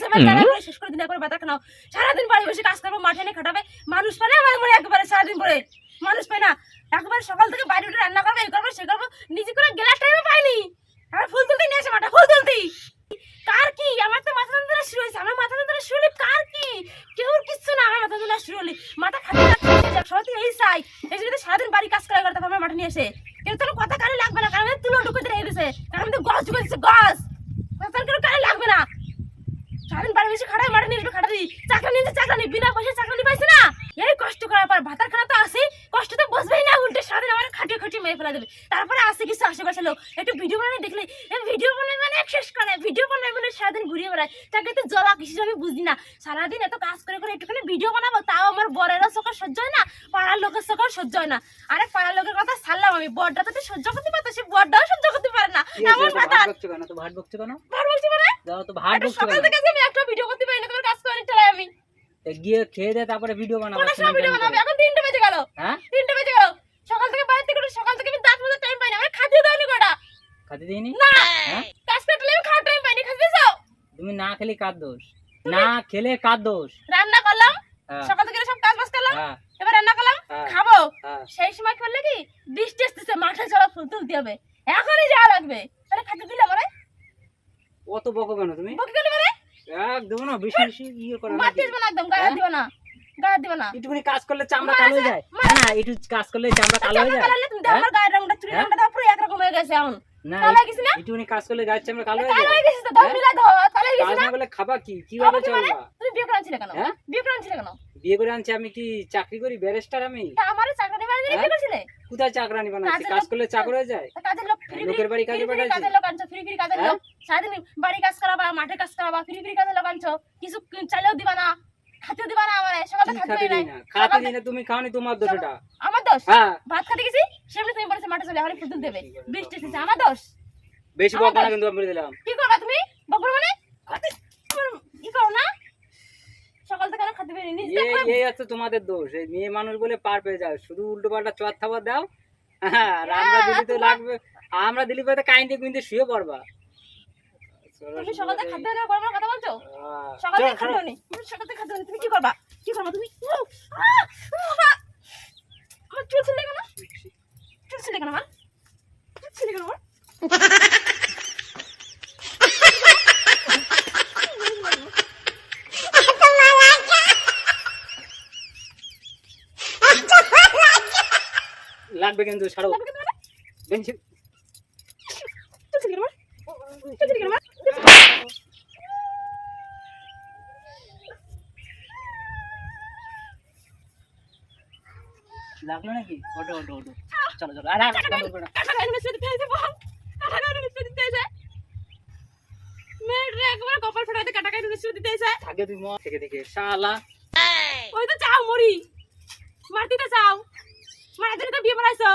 তারা করে শেষ করে দিন একবার বাতা খাও। সারাদিন বাড়ি বসে কাজ করব মাঠে এনে খাটাবে। মানুষ পায় না আমার মনে একবারে সারাদিন পরে। মানুষ পায় না। একবার সকাল থেকে বাইরে উঠে রান্না করব এই করব সে করব নিজে করে গেলার টাইমে পাইনি। আর ফুল তুলতে নিয়ে আসে মাঠে ফুল তুলতে কার কি? আমার তো মাথা যন্ত্রণা শুরু হয়েছে। আমার মাথা যন্ত্রণা শুরু কার কি? কেউ কিচ্ছু না আমার মাথা যন্ত্রণা শুরু হলে। মাথা খাতে সবাই এই চাই। এই জন্য সারাদিন বাড়ি কাজ করে করতে আমার মাঠে নিয়ে এসে কেউ তো কথা কানে লাগবে না কারণ তুলো ঢুকে রেখে দিছে কারণ গছ ঢুকে দিচ্ছে গছ কথা কেউ কানে লাগবে না বসে খাটাই মাঠে নিয়ে একটু খাটাই চাকরা নিয়ে চাকরা বিনা পয়সা চাকরা পাইছে না। এই কষ্ট করার পর ভাতার খানা তো আসে কষ্ট তো বসবেই না উল্টে সারাদিন আমার খাটিয়ে খাটিয়ে মেরে ফেলা দেবে। তারপরে আসে কিছু আশেপাশে লোক। একটু ভিডিও বানাই দেখলে ভিডিও বানাই মানে শেষ করে ভিডিও বানাই মানে সারাদিন ঘুরিয়ে বেড়ায়। তাকে তো জলা কিছু আমি বুঝি না। সারাদিন এত কাজ করে করে একটুখানি ভিডিও বানাবো তাও আমার বরেরও চোখে সহ্য হয় না পাড়ার লোকের চোখেও সহ্য হয় না। আরে পাড়ার লোকের কথা ছাড়লাম আমি বরটা তো সহ্য করতে পারতো সে বরটাও সহ্য করতে পারে না? এমন ভাট বকছো কেন? ভাট বকছো কেন? তো ভাট একটা সকাল থেকে আমি একটা ভিডিও করতে পারি না তোমার কাজ করে চালাই আমি তা গিয়ে খেয়ে দে তারপরে ভিডিও বানাবো সময় ভিডিও বানাবে? এখন তিনটে বেজে গেল। হ্যাঁ? তিনটে বেজে গেল। সকাল থেকে বাইরে থেকে সকাল থেকে আমি দাঁত মতো টাইম পাই না আমার খাদ্য দাওনি কটা? খাতে দিইনি? না। হ্যাঁ? কাজ আমি খাওয়ার টাইম পাইনি। খাতে যাও তুমি না খেলে কার দোষ? না খেলে কার দোষ? রান্না করলাম। হ্যাঁ। সকাল থেকে সব কাজ বাজ করলাম। হ্যাঁ। এবার রান্না করলাম। খাব। সেই সময় করলে কি? বৃষ্টি আসতেছে মাঠে চলা ফুল তুলতে হবে। এখনই যাওয়া লাগবে। তাহলে খাতে দিলে অত বকো কেন তুমি? বকি গেলে একদম না বেশি বেশি ইয়ে করো মার নাকি না একদম গায়ে? দিও না গায়ে দিও না। একটুখানি কাজ করলে চামড়া কালো হয়ে যায়। না না একটু কাজ করলে চামড়া কালো হয়ে যায়। তুমি তো আমার গায়ের রংটা চুলের? রংটা তো পুরো একরকম হয়ে গেছে এখন না কালো গেছি না? একটুখানি কাজ করলে গায়ের চামড়া কালো হয়ে কালো হয়ে গেছিস তো দাও? দাও কালো হয়ে কাজ না না? খাবা কি? কীভাবে খাব কি? চলবা? তুমি বিয়ে করে আনছিলে কেন? বিয়ে করে আনছিলে কেন? বিয়ে করে আনছি আমি কি চাকরি করি ব্যারিস্টার আমি? আমারও চাকরি বাকরি হ্যাঁ? করছিলে? কোথায় চাকরানি কাজের কাজ করলে চাকর হয়ে যায়? কাজের লোকের বাড়ি কাজে পাঠাইছি? লোক আনছো ফ্রি ফ্রি হ্যাঁ? লোক? সারাদিন বাড়ি কাজ করাবা মাঠে কাজ করাবা ফ্রি ফ্রি লোক আনছো কিছু দিবা না খাতেও দিবা না আমারে সকালে কি খাতে খাতে নাই। খাতে তুমি খাওনি তোমার দোষ এটা আমার দোষ? হ্যাঁ। ভাত খাতে গেছি সেমনি তুমি বলেছ মাঠে চলে আমার ফুটুল দেবে। বৃষ্টি এসেছে আমার দোষ? বেশি বকা না কিন্তু আমি দিলাম। কি করবা তুমি? বকর মানে? ই করো না। সকাল থেকে খাতে বেরিয়ে নিজে এই এই তোমাদের দোষ। এই মেয়ে মানুষ বলে পার পেয়ে যাও শুধু উল্টো পাল্টা চর থাবা দাও হ্যাঁ আর আমরা হ্যাঁ, দিলি তো লাগবে আমরা দিলি পরে কাইন্ডে কুইন্ডে শুয়ে পড়বা। তুমি সকালে। খাদ্য কথা বলছো? সকালে। খাতে নেই। তুমি সকালে খাদ্য নেই তুমি কি করবা? কি করবা তুমি উহ, আহ, বাবা! আমার চুল ছিলে কেন চুল ছিলে কেন আমার চুল ছিলে কেন আমার লাগবে কিন্তু ছাড়ো। মানে? বেঞ্চি লাগল নাকি? ওটো ওটো ওটো চলো চলো। আরে একবার কপাল ফোটাতে দিতে থাকে তুই থেকে দেখে। শালা। ওই তো চাও মরি মারতে চাও। মায়ের জন্য তো বিয়ে বানাইছো